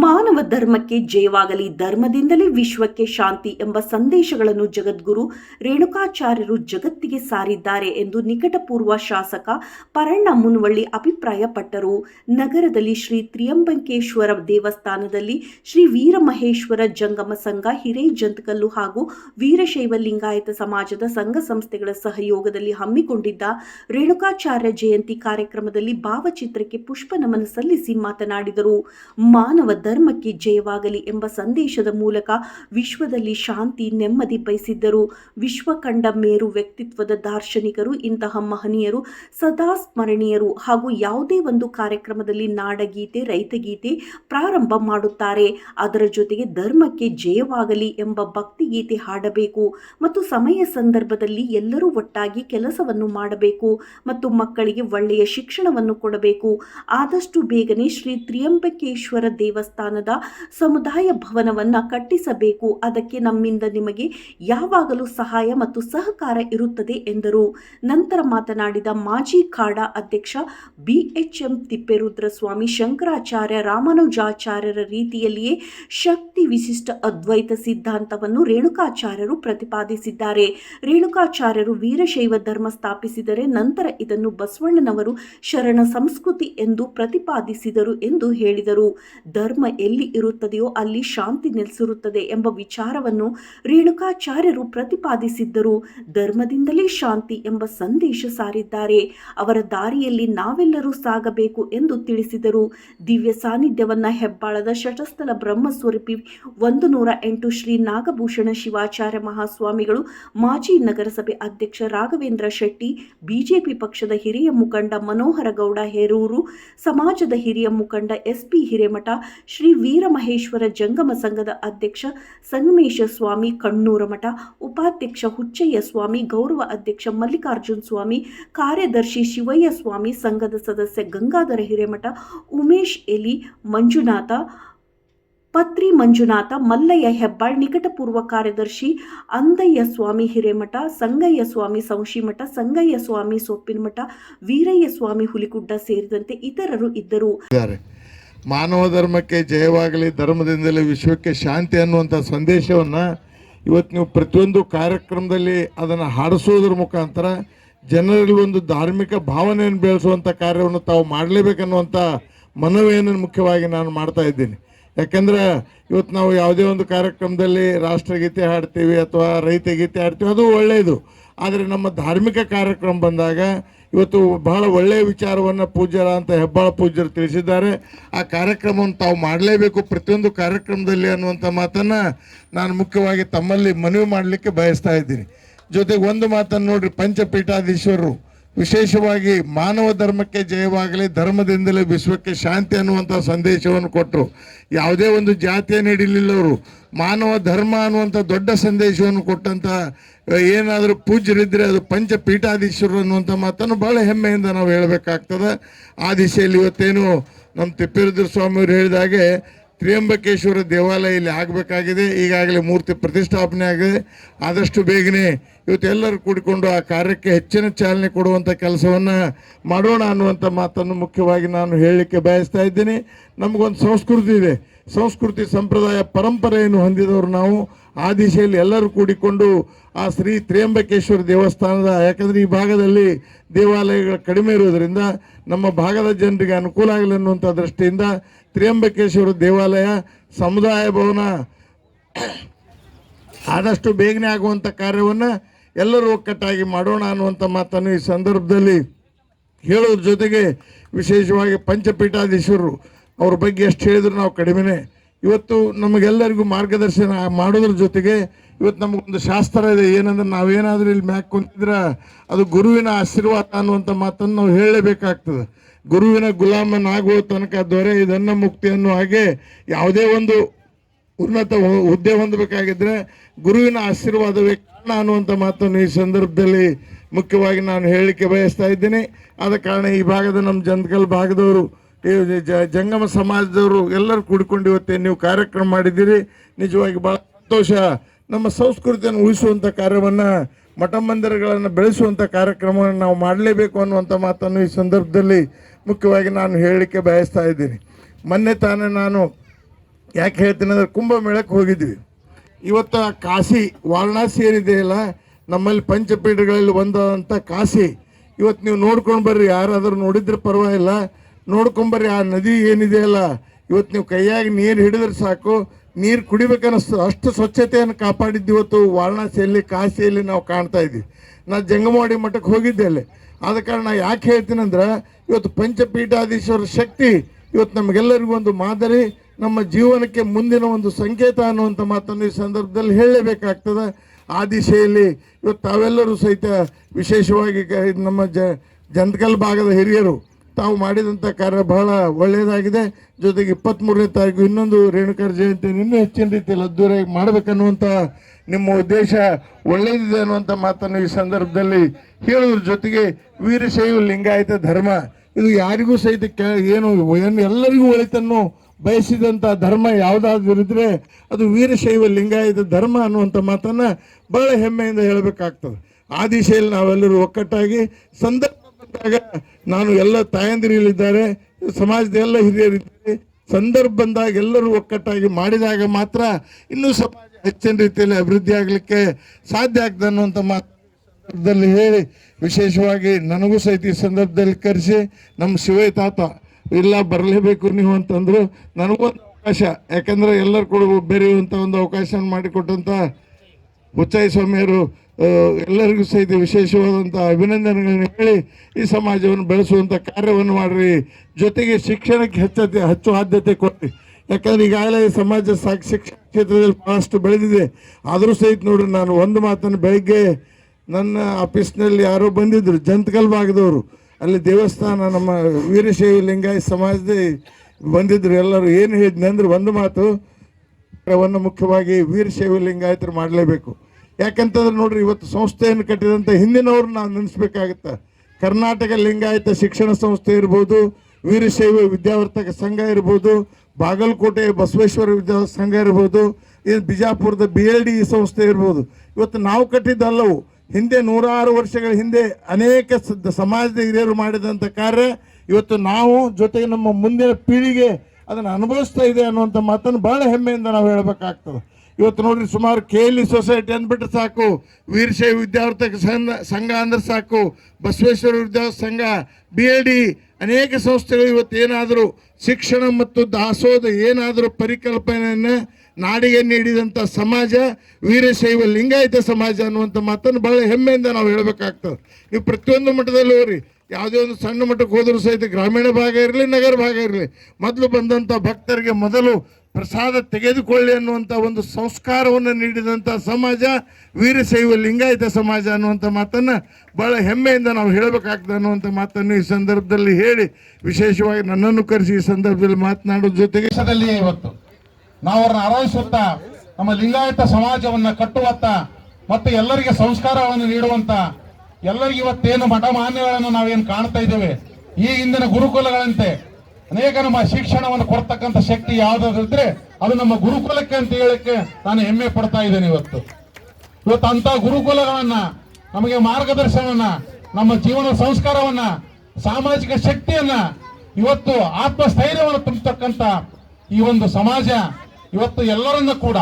ಮಾನವ ಧರ್ಮಕ್ಕೆ ಜಯವಾಗಲಿ, ಧರ್ಮದಿಂದಲೇ ವಿಶ್ವಕ್ಕೆ ಶಾಂತಿ ಎಂಬ ಸಂದೇಶಗಳನ್ನು ಜಗದ್ಗುರು ರೇಣುಕಾಚಾರ್ಯರು ಜಗತ್ತಿಗೆ ಸಾರಿದ್ದಾರೆ ಎಂದು ನಿಕಟಪೂರ್ವ ಶಾಸಕ ಪರಣ್ಣ ಮುನ್ವಳ್ಳಿ ಅಭಿಪ್ರಾಯಪಟ್ಟರು. ನಗರದಲ್ಲಿ ಶ್ರೀ ತ್ರಿಯಂಬಂಕೇಶ್ವರ ದೇವಸ್ಥಾನದಲ್ಲಿ ಶ್ರೀ ವೀರಮಹೇಶ್ವರ ಜಂಗಮ ಸಂಘ, ಹಿರೇಜಂತಕಲ್ಲು ಹಾಗೂ ವೀರಶೈವ ಲಿಂಗಾಯತ ಸಮಾಜದ ಸಂಘ ಸಂಸ್ಥೆಗಳ ಸಹಯೋಗದಲ್ಲಿ ಹಮ್ಮಿಕೊಂಡಿದ್ದ ರೇಣುಕಾಚಾರ್ಯ ಜಯಂತಿ ಕಾರ್ಯಕ್ರಮದಲ್ಲಿ ಭಾವಚಿತ್ರಕ್ಕೆ ಪುಷ್ಪ ನಮನ ಸಲ್ಲಿಸಿ ಮಾತನಾಡಿದರು. ಮಾನವ ಧರ್ಮಕ್ಕೆ ಜಯವಾಗಲಿ ಎಂಬ ಸಂದೇಶದ ಮೂಲಕ ವಿಶ್ವದಲ್ಲಿ ಶಾಂತಿ ನೆಮ್ಮದಿ ಬಯಸಿದ್ದರು. ವಿಶ್ವ ಕಂಡ ಮೇರು ವ್ಯಕ್ತಿತ್ವದ ದಾರ್ಶನಿಕರು, ಇಂತಹ ಮಹನೀಯರು, ಸದಾ ಸ್ಮರಣೀಯರು ಹಾಗೂ ಯಾವುದೇ ಒಂದು ಕಾರ್ಯಕ್ರಮದಲ್ಲಿ ನಾಡಗೀತೆ, ರೈತಗೀತೆ ಪ್ರಾರಂಭ ಮಾಡುತ್ತಾರೆ. ಅದರ ಜೊತೆಗೆ ಧರ್ಮಕ್ಕೆ ಜಯವಾಗಲಿ ಎಂಬ ಭಕ್ತಿಗೀತೆ ಹಾಡಬೇಕು ಮತ್ತು ಸಮಯ ಸಂದರ್ಭದಲ್ಲಿ ಎಲ್ಲರೂ ಒಟ್ಟಾಗಿ ಕೆಲಸವನ್ನು ಮಾಡಬೇಕು ಮತ್ತು ಮಕ್ಕಳಿಗೆ ಒಳ್ಳೆಯ ಶಿಕ್ಷಣವನ್ನು ಕೊಡಬೇಕು. ಆದಷ್ಟು ಬೇಗನೆ ಶ್ರೀ ತ್ರಿಯಂಬಕೇಶ್ವರ ದೇವಸ್ಥಾನದ ಸಮುದಾಯ ಭವನವನ್ನು ಕಟ್ಟಿಸಬೇಕು. ಅದಕ್ಕೆ ನಮ್ಮಿಂದ ನಿಮಗೆ ಯಾವಾಗಲೂ ಸಹಾಯ ಮತ್ತು ಸಹಕಾರ ಇರುತ್ತದೆ ಎಂದರು. ನಂತರ ಮಾತನಾಡಿದ ಮಾಜಿ ಖಾಡಾ ಅಧ್ಯಕ್ಷ ಬಿಎಚ್ಎಂ ತಿಪ್ಪೇರುದ್ರ ಸ್ವಾಮಿ ಶಂಕರಾಚಾರ್ಯ ರಾಮಾನುಜಾಚಾರ್ಯರ ರೀತಿಯಲ್ಲಿಯೇ ಶಕ್ತಿ ವಿಶಿಷ್ಟ ಅದ್ವೈತ ಸಿದ್ಧಾಂತವನ್ನು ರೇಣುಕಾಚಾರ್ಯರು ಪ್ರತಿಪಾದಿಸಿದ್ದಾರೆ. ರೇಣುಕಾಚಾರ್ಯರು ವೀರಶೈವ ಧರ್ಮ ಸ್ಥಾಪಿಸಿದರೆ ನಂತರ ಇದನ್ನು ಬಸವಣ್ಣನವರು ಶರಣ ಸಂಸ್ಕೃತಿ ಎಂದು ಪ್ರತಿಪಾದಿಸಿದರು ಎಂದು ಹೇಳಿದರು. ಧರ್ಮ ಎಲ್ಲಿ ಇರುತ್ತದೆಯೋ ಅಲ್ಲಿ ಶಾಂತಿ ನೆಲೆಸಿರುತ್ತದೆ ಎಂಬ ವಿಚಾರವನ್ನು ರೇಣುಕಾಚಾರ್ಯರು ಪ್ರತಿಪಾದಿಸಿದ್ದರು. ಧರ್ಮದಿಂದಲೇ ಶಾಂತಿ ಎಂಬ ಸಂದೇಶ ಸಾರಿದ್ದಾರೆ. ಅವರ ದಾರಿಯಲ್ಲಿ ನಾವೆಲ್ಲರೂ ಸಾಗಬೇಕು ಎಂದು ತಿಳಿಸಿದರು. ದಿವ್ಯ ಸಾನ್ನಿಧ್ಯವನ್ನು ಹೆಬ್ಬಾಳದ ಶಟಸ್ಥಲ ಬ್ರಹ್ಮಸ್ವರೂಪಿ ಒಂದು ನೂರ ಎಂಟು ಶ್ರೀ ನಾಗಭೂಷಣ ಶಿವಾಚಾರ್ಯ ಮಹಾಸ್ವಾಮಿಗಳು, ಮಾಜಿ ನಗರಸಭೆ ಅಧ್ಯಕ್ಷ ರಾಘವೇಂದ್ರ ಶೆಟ್ಟಿ, ಬಿಜೆಪಿ ಪಕ್ಷದ ಹಿರಿಯ ಮುಖಂಡ ಮನೋಹರ ಗೌಡ ಹೇರೂರು, ಸಮಾಜದ ಹಿರಿಯ ಮುಖಂಡ ಎಸ್ಪಿ ಹಿರೇಮಠ ಶ್ರೀ ವೀರಮಹೇಶ್ವರ ಜಂಗಮ ಸಂಘದ ಅಧ್ಯಕ್ಷ ಸಂಗಮೇಶ ಸ್ವಾಮಿ ಕಣ್ಣೂರಮಠ ಉಪಾಧ್ಯಕ್ಷ ಹುಚ್ಚಯ್ಯ ಸ್ವಾಮಿ, ಗೌರವ ಅಧ್ಯಕ್ಷ ಮಲ್ಲಿಕಾರ್ಜುನ್ ಸ್ವಾಮಿ, ಕಾರ್ಯದರ್ಶಿ ಶಿವಯ್ಯ ಸ್ವಾಮಿ, ಸಂಘದ ಸದಸ್ಯ ಗಂಗಾಧರ ಹಿರೇಮಠ, ಉಮೇಶ್ ಎಲಿ ಮಂಜುನಾಥ, ಪತ್ರಿ ಮಂಜುನಾಥ, ಮಲ್ಲಯ್ಯ ಹೆಬ್ಬಾಳ್, ನಿಕಟಪೂರ್ವ ಕಾರ್ಯದರ್ಶಿ ಅಂದಯ್ಯ ಸ್ವಾಮಿ ಹಿರೇಮಠ, ಸಂಗಯ್ಯ ಸ್ವಾಮಿ ಸಂಶಿಮಠ ಸಂಗಯ್ಯ ಸ್ವಾಮಿ ಸೊಪ್ಪಿನಮಠ ವೀರಯ್ಯ ಸ್ವಾಮಿ ಹುಲಿಗುಡ್ಡ ಸೇರಿದಂತೆ ಇತರರು ಇದ್ದಾರೆ. ಮಾನವ ಧರ್ಮಕ್ಕೆ ಜಯವಾಗಲಿ, ಧರ್ಮದಿಂದಲೇ ವಿಶ್ವಕ್ಕೆ ಶಾಂತಿ ಅನ್ನುವಂಥ ಸಂದೇಶವನ್ನು ಇವತ್ತು ನೀವು ಪ್ರತಿಯೊಂದು ಕಾರ್ಯಕ್ರಮದಲ್ಲಿ ಅದನ್ನು ಹಾಡಿಸೋದ್ರ ಮುಖಾಂತರ ಜನರಲ್ಲಿ ಒಂದು ಧಾರ್ಮಿಕ ಭಾವನೆಯನ್ನು ಬೆಳೆಸುವಂಥ ಕಾರ್ಯವನ್ನು ತಾವು ಮಾಡಲೇಬೇಕನ್ನುವಂಥ ಮನವಿಯನ್ನು ಮುಖ್ಯವಾಗಿ ನಾನು ಮಾಡ್ತಾ ಇದ್ದೀನಿ. ಯಾಕೆಂದರೆ ಇವತ್ತು ನಾವು ಯಾವುದೇ ಒಂದು ಕಾರ್ಯಕ್ರಮದಲ್ಲಿ ರಾಷ್ಟ್ರಗೀತೆ ಹಾಡ್ತೀವಿ ಅಥವಾ ರೈತ ಗೀತೆ ಹಾಡ್ತೀವಿ, ಅದು ಒಳ್ಳೆಯದು. ಆದರೆ ನಮ್ಮ ಧಾರ್ಮಿಕ ಕಾರ್ಯಕ್ರಮ ಬಂದಾಗ ಇವತ್ತು ಬಹಳ ಒಳ್ಳೆಯ ವಿಚಾರವನ್ನು ಪೂಜ್ಯರ ಅಂತ ಹೆಬ್ಬಾಳ ಪೂಜ್ಯರು ತಿಳಿಸಿದ್ದಾರೆ. ಆ ಕಾರ್ಯಕ್ರಮವನ್ನು ತಾವು ಮಾಡಲೇಬೇಕು ಪ್ರತಿಯೊಂದು ಕಾರ್ಯಕ್ರಮದಲ್ಲಿ ಅನ್ನುವಂಥ ಮಾತನ್ನು ನಾನು ಮುಖ್ಯವಾಗಿ ತಮ್ಮಲ್ಲಿ ಮನವಿ ಮಾಡಲಿಕ್ಕೆ ಬಯಸ್ತಾ ಇದ್ದೀನಿ. ಜೊತೆಗೆ ಒಂದು ಮಾತನ್ನು ನೋಡ್ರಿ ಪಂಚಪೀಠಾಧೀಶ್ವರರು ವಿಶೇಷವಾಗಿ ಮಾನವ ಧರ್ಮಕ್ಕೆ ಜಯವಾಗಲಿ, ಧರ್ಮದಿಂದಲೇ ವಿಶ್ವಕ್ಕೆ ಶಾಂತಿ ಅನ್ನುವಂಥ ಸಂದೇಶವನ್ನು ಕೊಟ್ಟರು ಯಾವುದೇ ಒಂದು ಜಾತಿಯ ಹಿಡಿಲಿಲ್ಲ ಅವರು ಮಾನವ ಧರ್ಮ ಅನ್ನುವಂಥ ದೊಡ್ಡ ಸಂದೇಶವನ್ನು ಕೊಟ್ಟಂಥ ಏನಾದರೂ ಪೂಜ್ಯರಿದ್ದರೆ ಅದು ಪಂಚಪೀಠಾಧೀಶ್ವರರು ಅನ್ನುವಂಥ ಮಾತನ್ನು ಭಾಳ ಹೆಮ್ಮೆಯಿಂದ ನಾವು ಹೇಳಬೇಕಾಗ್ತದೆ. ಆ ದಿಶೆಯಲ್ಲಿ ಇವತ್ತೇನು ನಮ್ಮ ತಿಪ್ಪೇರುದ್ರ ಸ್ವಾಮಿಯವರು ಹೇಳಿದಾಗೆ ತ್ರಿಯಂಬಕೇಶ್ವರ ದೇವಾಲಯ ಇಲ್ಲಿ ಆಗಬೇಕಾಗಿದೆ. ಈಗಾಗಲೇ ಮೂರ್ತಿ ಪ್ರತಿಷ್ಠಾಪನೆ ಆಗಿದೆ. ಆದಷ್ಟು ಬೇಗನೆ ಇವತ್ತೆಲ್ಲರೂ ಕೂಡಿಕೊಂಡು ಆ ಕಾರ್ಯಕ್ಕೆ ಹೆಚ್ಚಿನ ಚಾಲನೆ ಕೊಡುವಂಥ ಕೆಲಸವನ್ನು ಮಾಡೋಣ ಅನ್ನುವಂಥ ಮಾತನ್ನು ಮುಖ್ಯವಾಗಿ ನಾನು ಹೇಳಲಿಕ್ಕೆ ಬಯಸ್ತಾ ಇದ್ದೀನಿ. ನಮಗೊಂದು ಸಂಸ್ಕೃತಿ ಇದೆ. ಸಂಸ್ಕೃತಿ ಸಂಪ್ರದಾಯ ಪರಂಪರೆಯನ್ನು ಹೊಂದಿದವರು ನಾವು. ಆ ದಿಶೆಯಲ್ಲಿ ಎಲ್ಲರೂ ಕೂಡಿಕೊಂಡು ಆ ಶ್ರೀ ತ್ರಿಯಂಬಕೇಶ್ವರ ದೇವಸ್ಥಾನದ, ಯಾಕಂದರೆ ಈ ಭಾಗದಲ್ಲಿ ದೇವಾಲಯಗಳು ಕಡಿಮೆ ಇರೋದರಿಂದ ನಮ್ಮ ಭಾಗದ ಜನರಿಗೆ ಅನುಕೂಲ ಆಗಲಿ ಅನ್ನುವಂಥ ದೃಷ್ಟಿಯಿಂದ ತ್ರಿಯಂಬಕೇಶ್ವರ ದೇವಾಲಯ ಸಮುದಾಯ ಭವನ ಆದಷ್ಟು ಬೇಗನೆ ಆಗುವಂಥ ಕಾರ್ಯವನ್ನು ಎಲ್ಲರೂ ಒಕ್ಕಟ್ಟಾಗಿ ಮಾಡೋಣ ಅನ್ನುವಂಥ ಮಾತನ್ನು ಈ ಸಂದರ್ಭದಲ್ಲಿ ಹೇಳೋದ್ರ ಜೊತೆಗೆ ವಿಶೇಷವಾಗಿ ಪಂಚಪೀಠಾಧೀಶರು ಅವ್ರ ಬಗ್ಗೆ ಎಷ್ಟು ಹೇಳಿದ್ರು ನಾವು ಕಡಿಮೆನೆ. ಇವತ್ತು ನಮಗೆಲ್ಲರಿಗೂ ಮಾರ್ಗದರ್ಶನ ಮಾಡೋದ್ರ ಜೊತೆಗೆ ಇವತ್ತು ನಮಗೊಂದು ಶಾಸ್ತ್ರ ಇದೆ. ಏನಂದ್ರೆ ನಾವೇನಾದ್ರೂ ಇಲ್ಲಿ ಮ್ಯಾಕ್ ಕುಂತಿದ್ರೆ ಅದು ಗುರುವಿನ ಆಶೀರ್ವಾದ ಅನ್ನುವಂಥ ಮಾತನ್ನು ನಾವು ಹೇಳಲೇಬೇಕಾಗ್ತದೆ ಗುರುವಿನ ಗುಲಾಮನಾಗುವ ತನಕ ದೊರೆ ಇದನ್ನ ಮುಕ್ತಿ ಅನ್ನೋ ಹಾಗೆ ಯಾವುದೇ ಒಂದು ಉನ್ನತ ಹುದ್ದೆ ಹೊಂದಬೇಕಾಗಿದ್ರೆ ಗುರುವಿನ ಆಶೀರ್ವಾದವೇ ಕಾರಣ ಅನ್ನುವಂಥ ಮಾತನ್ನು ಈ ಸಂದರ್ಭದಲ್ಲಿ ಮುಖ್ಯವಾಗಿ ನಾನು ಹೇಳಲಿಕ್ಕೆ ಬಯಸ್ತಾ ಇದ್ದೀನಿ. ಆದ ಕಾರಣ ಈ ಭಾಗದ ನಮ್ಮ ಜನಕಲ್ ಭಾಗದವರು ಜಂಗಮ ಸಮಾಜದವರು ಎಲ್ಲರೂ ಕೂಡಿಕೊಂಡು ಇವತ್ತೇ ನೀವು ಕಾರ್ಯಕ್ರಮ ಮಾಡಿದ್ದೀರಿ. ನಿಜವಾಗಿ ಬಹಳ ಸಂತೋಷ. ನಮ್ಮ ಸಂಸ್ಕೃತಿಯನ್ನು ಉಳಿಸುವಂಥ ಕಾರ್ಯವನ್ನು, ಮಠ ಮಂದಿರಗಳನ್ನು ಬೆಳೆಸುವಂಥ ಕಾರ್ಯಕ್ರಮವನ್ನು ನಾವು ಮಾಡಲೇಬೇಕು ಅನ್ನುವಂಥ ಮಾತನ್ನು ಈ ಸಂದರ್ಭದಲ್ಲಿ ಮುಖ್ಯವಾಗಿ ನಾನು ಹೇಳಲಿಕ್ಕೆ ಬಯಸ್ತಾ ಇದ್ದೀನಿ. ಮೊನ್ನೆ ತಾನೇ ನಾನು ಯಾಕೆ ಹೇಳ್ತೀನಿ ಅಂದರೆ ಕುಂಭಮೇಳಕ್ಕೆ ಹೋಗಿದ್ವಿ. ಇವತ್ತು ಆ ಕಾಶಿ ವಾರಣಾಸಿ ಏನಿದೆಯಲ್ಲ ನಮ್ಮಲ್ಲಿ ಪಂಚಪೀಠಗಳಲ್ಲಿ ಒಂದಾದಂಥ ಕಾಶಿ. ಇವತ್ತು ನೀವು ನೋಡ್ಕೊಂಡು ಬರ್ರಿ, ಯಾರಾದರೂ ನೋಡಿದ್ರೆ ಪರವಾಗಿಲ್ಲ. ನೋಡ್ಕೊಂಬರ್ರಿ, ಆ ನದಿ ಏನಿದೆಯಲ್ಲ ಇವತ್ತು ನೀವು ಕೈಯಾಗಿ ನೀರು ಹಿಡಿದ್ರೆ ಸಾಕು, ನೀರು ಕುಡಿಬೇಕನ್ನಿಸ್ತು, ಅಷ್ಟು ಸ್ವಚ್ಛತೆಯನ್ನು ಕಾಪಾಡಿದ್ದು ಇವತ್ತು, ವಾರಣಾಸಿಯಲ್ಲಿ, ಕಾಶಿಯಲ್ಲಿ ನಾವು ಕಾಣ್ತಾ ಇದ್ದೀವಿ ನಾ ಜಂಗಮವಾಡಿ ಮಠಕ್ಕೆ ಹೋಗಿದ್ದೆ ಅಲ್ಲಿ. ಆದ ಕಾರಣ ಯಾಕೆ ಹೇಳ್ತೀನಂದ್ರೆ ಇವತ್ತು ಪಂಚಪೀಠಾಧೀಶ್ವರ ಶಕ್ತಿ, ಇವತ್ತು ನಮಗೆಲ್ಲರಿಗೂ ಒಂದು ಮಾದರಿ, ನಮ್ಮ ಜೀವನಕ್ಕೆ ಮುಂದಿನ ಒಂದು ಸಂಕೇತ ಅನ್ನುವಂಥ ಮಾತನ್ನು ಈ ಸಂದರ್ಭದಲ್ಲಿ ಹೇಳಲೇಬೇಕಾಗ್ತದೆ. ಆ ದಿಶೆಯಲ್ಲಿ ಇವತ್ತು ತಾವೆಲ್ಲರೂ ಸಹಿತ ವಿಶೇಷವಾಗಿ ನಮ್ಮ ಜ, ಜಂತಕಲ್ ಭಾಗದ ಹಿರಿಯರು ತಾವು ಮಾಡಿದಂಥ ಕಾರ್ಯ ಬಹಳ ಒಳ್ಳೆಯದಾಗಿದೆ. ಜೊತೆಗೆ ಇಪ್ಪತ್ತ್ಮೂರನೇ ತಾರೀಕು ಇನ್ನೊಂದು ರೇಣುಕರ್ ಜಯಂತಿ ಇನ್ನೂ ಹೆಚ್ಚಿನ ರೀತಿಯಲ್ಲಿ ಅದ್ದೂರಿಯಾಗಿ ಮಾಡಬೇಕನ್ನುವಂಥ ನಿಮ್ಮ ಉದ್ದೇಶ ಒಳ್ಳೆಯದಿದೆ ಅನ್ನುವಂಥ ಮಾತನ್ನು ಈ ಸಂದರ್ಭದಲ್ಲಿ ಹೇಳುವುದ್ರ ಜೊತೆಗೆ ವೀರಶೈವ ಲಿಂಗಾಯತ ಧರ್ಮ, ಇದು ಯಾರಿಗೂ ಸಹಿತ ಏನು ಏನು ಎಲ್ಲರಿಗೂ ಒಳಿತನ್ನು ಬಯಸಿದಂಥ ಧರ್ಮ ಯಾವುದಾದ್ರೂ ಇದ್ರೆ ಅದು ವೀರಶೈವ ಲಿಂಗಾಯತ ಧರ್ಮ ಅನ್ನುವಂಥ ಮಾತನ್ನು ಬಹಳ ಹೆಮ್ಮೆಯಿಂದ ಹೇಳಬೇಕಾಗ್ತದೆ. ಆ ದಿಶೆಯಲ್ಲಿ ನಾವೆಲ್ಲರೂ ಒಕ್ಕಟ್ಟಾಗಿ ಸಂದರ್ಭ ಬಂದಾಗ ನಾನು ಎಲ್ಲ ತಾಯಂದಿರಿಲ್ಲಿದ್ದಾರೆ, ಸಮಾಜದ ಎಲ್ಲ ಹಿರಿಯರಿದ್ದಾರೆ. ಸಂದರ್ಭ ಬಂದಾಗ ಎಲ್ಲರೂ ಒಕ್ಕಟ್ಟಾಗಿ ಮಾಡಿದಾಗ ಮಾತ್ರ ಇನ್ನೂ ಸಮಾಜ ಹೆಚ್ಚಿನ ರೀತಿಯಲ್ಲಿ ಅಭಿವೃದ್ಧಿ ಆಗಲಿಕ್ಕೆ ಸಾಧ್ಯ ಆಗ್ತದೆ ಅನ್ನುವಂಥ ಮಾತು ಹೇಳಿ, ವಿಶೇಷವಾಗಿ ನನಗೂ ಸಹಿತ ಈ ಸಂದರ್ಭದಲ್ಲಿ ಕರೆಸಿ, ನಮ್ಮ ಶಿವೈ ತಾತ, ಇಲ್ಲ ಬರಲೇಬೇಕು ನೀವು ಅಂತಂದ್ರು ನನಗೂ ಒಂದು ಅವಕಾಶ, ಯಾಕಂದ್ರೆ ಎಲ್ಲರೂ ಕೂಡ ಬೆರೆಯುವಂಥ ಒಂದು ಅವಕಾಶ ಮಾಡಿಕೊಟ್ಟಂಥ ಹುಚ್ಚಾಯಿ ಸ್ವಾಮಿಯವರು ಎಲ್ಲರಿಗೂ ಸಹಿತ ವಿಶೇಷವಾದಂಥ ಅಭಿನಂದನೆಗಳನ್ನು ಹೇಳಿ ಈ ಸಮಾಜವನ್ನು ಬೆಳೆಸುವಂಥ ಕಾರ್ಯವನ್ನು ಮಾಡಿರಿ. ಜೊತೆಗೆ ಶಿಕ್ಷಣಕ್ಕೆ ಹೆಚ್ಚತೆ, ಹೆಚ್ಚು ಆದ್ಯತೆ ಕೊಡಿ ಯಾಕಂದ್ರೆ ಈಗಾಗಲೇ ಸಮಾಜ ಸಾಕ್ ಶಿಕ್ಷಣ ಕ್ಷೇತ್ರದಲ್ಲಿ ಭಾಳಷ್ಟು ಬೆಳೆದಿದೆ. ಆದರೂ ಸಹಿತ ನೋಡ್ರಿ, ನಾನು ಒಂದು ಮಾತನ್ನು ಬೆಳಗ್ಗೆ ನನ್ನ ಆಫೀಸ್ನಲ್ಲಿ ಯಾರೋ ಬಂದಿದ್ದರು ಜಂತಕಲ್ ಭಾಗದವರು. ಅಲ್ಲಿ ದೇವಸ್ಥಾನ ನಮ್ಮ ವೀರಶೈವ ಲಿಂಗಾಯತ ಸಮಾಜದ ಬಂದಿದ್ರು ಎಲ್ಲರೂ. ಏನು ಹೇಳಿದ್ನೆ ಅಂದ್ರೆ ಒಂದು ಮಾತು ಮುಖ್ಯವಾಗಿ ವೀರಶೈವ ಲಿಂಗಾಯತರು ಮಾಡಲೇಬೇಕು. ಯಾಕಂತಂದ್ರೆ ನೋಡ್ರಿ, ಇವತ್ತು ಸಂಸ್ಥೆಯನ್ನು ಕಟ್ಟಿದಂತ ಹಿಂದಿನವ್ರು ನಾವು ನೆನೆಸ್ಬೇಕಾಗತ್ತೆ. ಕರ್ನಾಟಕ ಲಿಂಗಾಯತ ಶಿಕ್ಷಣ ಸಂಸ್ಥೆ ಇರ್ಬೋದು, ವೀರಶೈವ ವಿದ್ಯಾವರ್ತಕ ಸಂಘ ಇರ್ಬೋದು, ಬಾಗಲಕೋಟೆ ಬಸವೇಶ್ವರ ವಿದ್ಯಾ ಸಂಘ ಇರ್ಬೋದು ಇದು ಬಿಜಾಪುರದ ಬಿ ಎಲ್ ಡಿ ಸಂಸ್ಥೆ ಇರ್ಬೋದು. ಇವತ್ತು ನಾವು ಕಟ್ಟಿದ್ದಲ್ಲವು. ಹಿಂದೆ ನೂರಾರು ವರ್ಷಗಳ ಹಿಂದೆ ಅನೇಕ ಸಮಾಜದ ಹಿರಿಯರು ಮಾಡಿದಂಥ ಕಾರ್ಯ. ಇವತ್ತು ನಾವು ಜೊತೆಗೆ ನಮ್ಮ ಮುಂದಿನ ಪೀಳಿಗೆ ಅದನ್ನು ಅನುಭವಿಸ್ತಾ ಇದೆ ಅನ್ನುವಂಥ ಮಾತನ್ನು ಭಾಳ ಹೆಮ್ಮೆಯಿಂದ ನಾವು ಹೇಳಬೇಕಾಗ್ತದೆ. ಇವತ್ತು ನೋಡ್ರಿ ಸುಮಾರು ಕೆ ಎಲ್ ಇ ಸೊಸೈಟಿ ಅಂದ್ಬಿಟ್ರೆ ಸಾಕು. ವೀರಶೈವ ವಿದ್ಯಾವರ್ಧಕ ಸಂಘ ಸಂಘ ಅಂದ್ರೆ ಸಾಕು. ಬಸವೇಶ್ವರ ವಿದ್ಯಾರ್ಥಿ ಸಂಘ ಬಿ ಎ ಡಿ ಅನೇಕ ಸಂಸ್ಥೆಗಳು ಇವತ್ತು ಏನಾದರೂ ಶಿಕ್ಷಣ ಮತ್ತು ದಾಸೋದ ಏನಾದರೂ ಪರಿಕಲ್ಪನೆಯನ್ನು ನಾಡಿಗೆ ನೀಡಿದಂಥ ಸಮಾಜ, ವೀರಶೈವ ಲಿಂಗಾಯತ ಸಮಾಜ ಅನ್ನುವಂಥ ಮಾತನ್ನು ಬಹಳ ಹೆಮ್ಮೆಯಿಂದ ನಾವು ಹೇಳಬೇಕಾಗ್ತದೆ. ನೀವು ಪ್ರತಿಯೊಂದು ಮಟ್ಟದಲ್ಲಿ ಹೋಗ್ರಿ. ಯಾವುದೇ ಒಂದು ಸಣ್ಣ ಮಟ್ಟಕ್ಕೆ ಹೋದರೂ ಸಹಿತ ಗ್ರಾಮೀಣ ಭಾಗ ಇರಲಿ, ನಗರ ಭಾಗ ಇರಲಿ. ಮೊದಲು ಬಂದಂಥ ಭಕ್ತರಿಗೆ ಮೊದಲು ಪ್ರಸಾದ ತೆಗೆದುಕೊಳ್ಳಿ ಅನ್ನುವಂಥ ಒಂದು ಸಂಸ್ಕಾರವನ್ನು ನೀಡಿದಂಥ ಸಮಾಜ ವೀರಶೈವ ಲಿಂಗಾಯತ ಸಮಾಜ ಅನ್ನುವಂಥ ಮಾತನ್ನು ಬಹಳ ಹೆಮ್ಮೆಯಿಂದ ನಾವು ಹೇಳಬೇಕಾಗ್ತದೆ ಅನ್ನುವಂಥ ಮಾತನ್ನು ಈ ಸಂದರ್ಭದಲ್ಲಿ ಹೇಳಿ ವಿಶೇಷವಾಗಿ ನನ್ನನ್ನು ಕರೆಸಿ ಈ ಸಂದರ್ಭದಲ್ಲಿ ಮಾತನಾಡೋದ್ರ ಜೊತೆಗೆ ಇವತ್ತು ನಾವು ಅವ್ರನ್ನ ಆರಾಧಿಸುತ್ತಾ ನಮ್ಮ ಲಿಂಗಾಯತ ಸಮಾಜವನ್ನ ಕಟ್ಟುವತ್ತ ಮತ್ತು ಎಲ್ಲರಿಗೆ ಸಂಸ್ಕಾರವನ್ನು ನೀಡುವಂತ ಎಲ್ಲರಿಗೆ ಇವತ್ತೇನು ಮಠ ಮಾನ್ಯಗಳನ್ನು ನಾವೇನು ಕಾಣ್ತಾ ಇದ್ದೇವೆ? ಈ ಹಿಂದಿನ ಗುರುಕುಲಗಳಂತೆ ಅನೇಕ ನಮ್ಮ ಶಿಕ್ಷಣವನ್ನು ಕೊಡ್ತಕ್ಕಂಥ ಶಕ್ತಿ ಯಾವ್ದಾದ್ರೆ ಅದು ನಮ್ಮ ಗುರುಕುಲಕ್ಕೆ ಅಂತ ಹೇಳಕ್ಕೆ ನಾನು ಹೆಮ್ಮೆ ಪಡ್ತಾ ಇದ್ದೇನೆ ಇವತ್ತು. ಇವತ್ತು ಅಂತ ಗುರುಕುಲಗಳನ್ನ, ನಮಗೆ ಮಾರ್ಗದರ್ಶನವನ್ನ, ನಮ್ಮ ಜೀವನ ಸಂಸ್ಕಾರವನ್ನ, ಸಾಮಾಜಿಕ ಶಕ್ತಿಯನ್ನ ಇವತ್ತು ಆತ್ಮಸ್ಥೈರ್ಯವನ್ನು ತುಂಬತಕ್ಕಂಥ ಈ ಒಂದು ಸಮಾಜ ಇವತ್ತು ಎಲ್ಲರನ್ನ ಕೂಡ,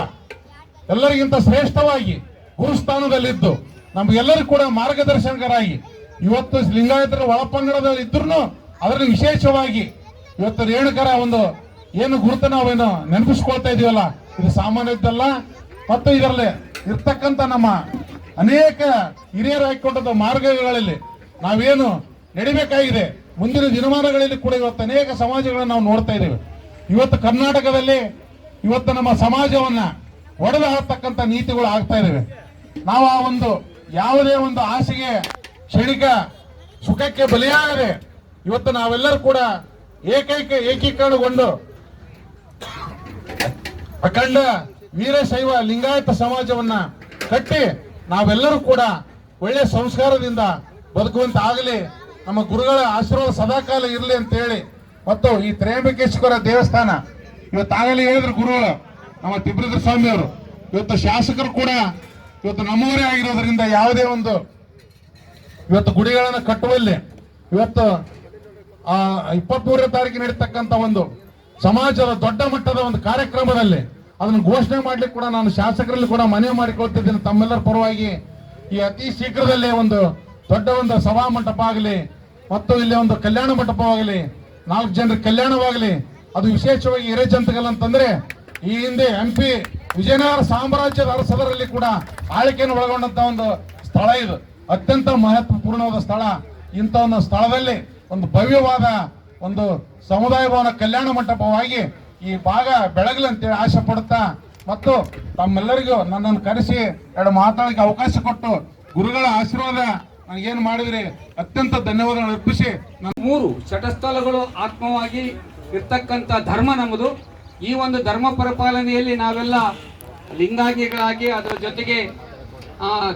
ಎಲ್ಲರಿಗಿಂತ ಶ್ರೇಷ್ಠವಾಗಿ ಗುರುಸ್ಥಾನದಲ್ಲಿದ್ದು, ನಮಗೆಲ್ಲರೂ ಕೂಡ ಮಾರ್ಗದರ್ಶನಕರಾಗಿ ಇವತ್ತು ಲಿಂಗಾಯತರ ಒಳಪಂಗಡದಲ್ಲಿ ಇದ್ರೂ ಅದರಲ್ಲಿ ವಿಶೇಷವಾಗಿ ಇವತ್ತು ರೇಣುಕರ ಒಂದು ಏನು ಗುರುತ ನಾವೇನು ನೆನಪಿಸ್ಕೊಳ್ತಾ ಇದೀವಲ್ಲ? ಇದು ಸಾಮಾನ್ಯದ್ದಲ್ಲ ಮತ್ತು ಇದರಲ್ಲಿ ಇರ್ತಕ್ಕಂಥ ನಮ್ಮ ಅನೇಕ ಹಿರಿಯರು ಹಾಕಿಕೊಂಡಂಥ ಮಾರ್ಗಗಳಲ್ಲಿ ನಾವೇನು ನಡಿಬೇಕಾಗಿದೆ? ಮುಂದಿನ ದಿನಮಾನಗಳಲ್ಲಿ ಕೂಡ ಇವತ್ತು ಅನೇಕ ಸಮಾಜಗಳನ್ನು ನಾವು ನೋಡ್ತಾ ಇದ್ದೇವೆ. ಇವತ್ತು ಕರ್ನಾಟಕದಲ್ಲಿ ಇವತ್ತು ನಮ್ಮ ಸಮಾಜವನ್ನ ಒಡೆದು ಹಾಕ್ತಕ್ಕಂಥ ನೀತಿಗಳು ಆಗ್ತಾ ಇದಾವೆ ನಾವು ಆ ಒಂದು ಯಾವುದೇ ಒಂದು ಆಸೆಗೆ ಕ್ಷಣಿಕ ಸುಖಕ್ಕೆ ಬಲಿಯಾಗದೆ ಇವತ್ತು ನಾವೆಲ್ಲರೂ ಕೂಡ ಏಕೈಕ ಏಕೀಕರಣಗೊಂಡು ಅಖಂಡ ವೀರಶೈವ ಲಿಂಗಾಯತ ಸಮಾಜವನ್ನ ಕಟ್ಟಿ ನಾವೆಲ್ಲರೂ ಕೂಡ ಒಳ್ಳೆ ಸಂಸ್ಕಾರದಿಂದ ಬದುಕುವಂತ ಆಗಲಿ ನಮ್ಮ ಗುರುಗಳ ಆಶೀರ್ವಾದ ಸದಾಕಾಲ ಇರಲಿ ಅಂತ ಹೇಳಿ ಮತ್ತು ಈ ತ್ರಯಂಬಕೇಶ್ವರ ದೇವಸ್ಥಾನ ಇವತ್ತು ಆಗಲೇ ಹೇಳಿದ್ರು ಗುರುಗಳು, ನಮ್ಮ ತಿಬ್ರದ್ರ ಸ್ವಾಮಿಯವರು. ಇವತ್ತು ಶಾಸಕರು ಕೂಡ ಇವತ್ತು ನಮ್ಮವರೇ ಆಗಿರೋದ್ರಿಂದ ಯಾವುದೇ ಒಂದು ಇವತ್ತು ಗುಡಿಗಳನ್ನು ಕಟ್ಟುವಲ್ಲಿ, ಇವತ್ತು ಆ ಇಪ್ಪತ್ಮೂರನೇ ತಾರೀಕು ನಡೀತಕ್ಕಂಥ ಒಂದು ಸಮಾಜದ ದೊಡ್ಡ ಮಟ್ಟದ ಒಂದು ಕಾರ್ಯಕ್ರಮದಲ್ಲಿ ಅದನ್ನು ಘೋಷಣೆ ಮಾಡ್ಲಿಕ್ಕೆ ಕೂಡ ನಾನು ಶಾಸಕರಲ್ಲಿ ಕೂಡ ಮನವಿ ಮಾಡಿಕೊಳ್ತಿದ್ದೇನೆ. ತಮ್ಮೆಲ್ಲರ ಪರವಾಗಿ ಈ ಅತಿ ಶೀಘ್ರದಲ್ಲೇ ಒಂದು ದೊಡ್ಡ ಒಂದು ಸಭಾ ಮಂಟಪ ಆಗಲಿ ಮತ್ತು ಇಲ್ಲಿ ಒಂದು ಕಲ್ಯಾಣ ಮಂಟಪವಾಗಲಿ, ನಾಲ್ಕು ಜನರ ಕಲ್ಯಾಣವಾಗಲಿ, ಅದು ವಿಶೇಷವಾಗಿ ಹಿರೇಜಂತಗಲ್ ಅಂತಂದ್ರೆ ಈ ಹಿಂದೆ ಎಂ ಪಿ ವಿಜಯನಗರ ಸಾಮ್ರಾಜ್ಯದ ಅರಸದರಲ್ಲಿ ಕೂಡ ಆಳ್ಕೆಯನ್ನು ಒಳಗೊಂಡಂತ ಒಂದು ಸ್ಥಳ ಇದು. ಅತ್ಯಂತ ಮಹತ್ವಪೂರ್ಣವಾದ ಸ್ಥಳ ಇಂಥ ಒಂದು ಸ್ಥಳದಲ್ಲಿ ಒಂದು ಭವ್ಯವಾದ ಒಂದು ಸಮುದಾಯ ಭವನ ಕಲ್ಯಾಣ ಮಂಟಪವಾಗಿ ಈ ಭಾಗ ಬೆಳಗಲಿ ಅಂತೇಳಿ ಆಶೆ ಪಡುತ್ತಾ ಮತ್ತು ತಮ್ಮೆಲ್ಲರಿಗೂ ನನ್ನನ್ನು ಕರೆಸಿ ಎರಡು ಮಾತಾಡಕ್ಕೆ ಅವಕಾಶ ಕೊಟ್ಟು ಗುರುಗಳ ಆಶೀರ್ವಾದ ನನಗೇನು ಮಾಡಿದ್ರಿ, ಅತ್ಯಂತ ಧನ್ಯವಾದಗಳು ಅರ್ಪಿಸಿ. ನಮ್ಮ ಮೂರು ಚಟಸ್ಥಲಗಳು ಆತ್ಮವಾಗಿ ಇರ್ತಕ್ಕಂಥ ಧರ್ಮ ನಮ್ಮದು. ಈ ಒಂದು ಧರ್ಮ ಪರಿಪಾಲನೆಯಲ್ಲಿ ನಾವೆಲ್ಲ ಲಿಂಗಾಂಗಿಗಳಾಗಿ ಅದರ ಜೊತೆಗೆ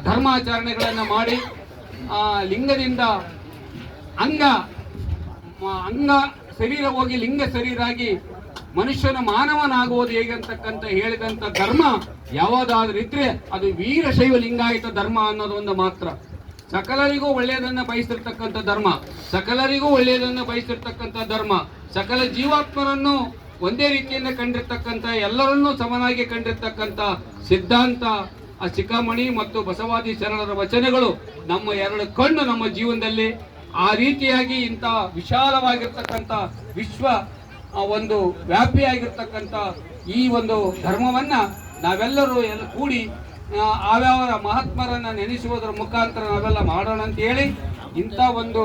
ಧರ್ಮಾಚರಣೆಗಳನ್ನು ಮಾಡಿ ಲಿಂಗದಿಂದ ಅಂಗ ಅಂಗ ಶರೀರ ಹೋಗಿ ಲಿಂಗ ಶರೀರಾಗಿ ಮನುಷ್ಯನ ಮಾನವನಾಗುವುದು ಹೇಗೆ ಅಂತಕ್ಕಂಥ ಹೇಳಿದಂತ ಧರ್ಮ ಯಾವುದಾದ್ರೂ ಇದ್ರೆ ಅದು ವೀರಶೈವ ಲಿಂಗಾಯಿತ ಧರ್ಮ ಅನ್ನೋದು ಒಂದು ಮಾತ್ರ. ಸಕಲರಿಗೂ ಒಳ್ಳೆಯದನ್ನ ಬಯಸಿರ್ತಕ್ಕಂಥ ಧರ್ಮ. ಸಕಲರಿಗೂ ಒಳ್ಳೆಯದನ್ನ ಬಯಸಿರ್ತಕ್ಕಂಥ ಧರ್ಮ. ಸಕಲ ಜೀವಾತ್ಮರನ್ನು ಒಂದೇ ರೀತಿಯಿಂದ ಕಂಡಿರ್ತಕ್ಕಂಥ, ಎಲ್ಲರನ್ನೂ ಸಮನಾಗಿ ಕಂಡಿರ್ತಕ್ಕಂಥ ಸಿದ್ಧಾಂತ, ಆ ಚಿಕ್ಕಮಣಿ ಮತ್ತು ಬಸವಾದಿ ಶರಣರ ವಚನಗಳು ನಮ್ಮ ಎರಡು ಕಣ್ಣು ನಮ್ಮ ಜೀವನದಲ್ಲಿ ಆ ರೀತಿಯಾಗಿ ಇಂಥ ವಿಶಾಲವಾಗಿರ್ತಕ್ಕಂಥ ವಿಶ್ವ ಒಂದು ವ್ಯಾಪಿಯಾಗಿರ್ತಕ್ಕಂಥ ಈ ಒಂದು ಧರ್ಮವನ್ನ ನಾವೆಲ್ಲರೂ ಎಲ್ಲ ಕೂಡಿ ಅವ್ಯಾವರ ಮಹಾತ್ಮರನ್ನ ನೆನೆಸುವುದರ ಮುಖಾಂತರ ನಾವೆಲ್ಲ ಮಾಡೋಣ ಅಂತ ಹೇಳಿ ಇಂಥ ಒಂದು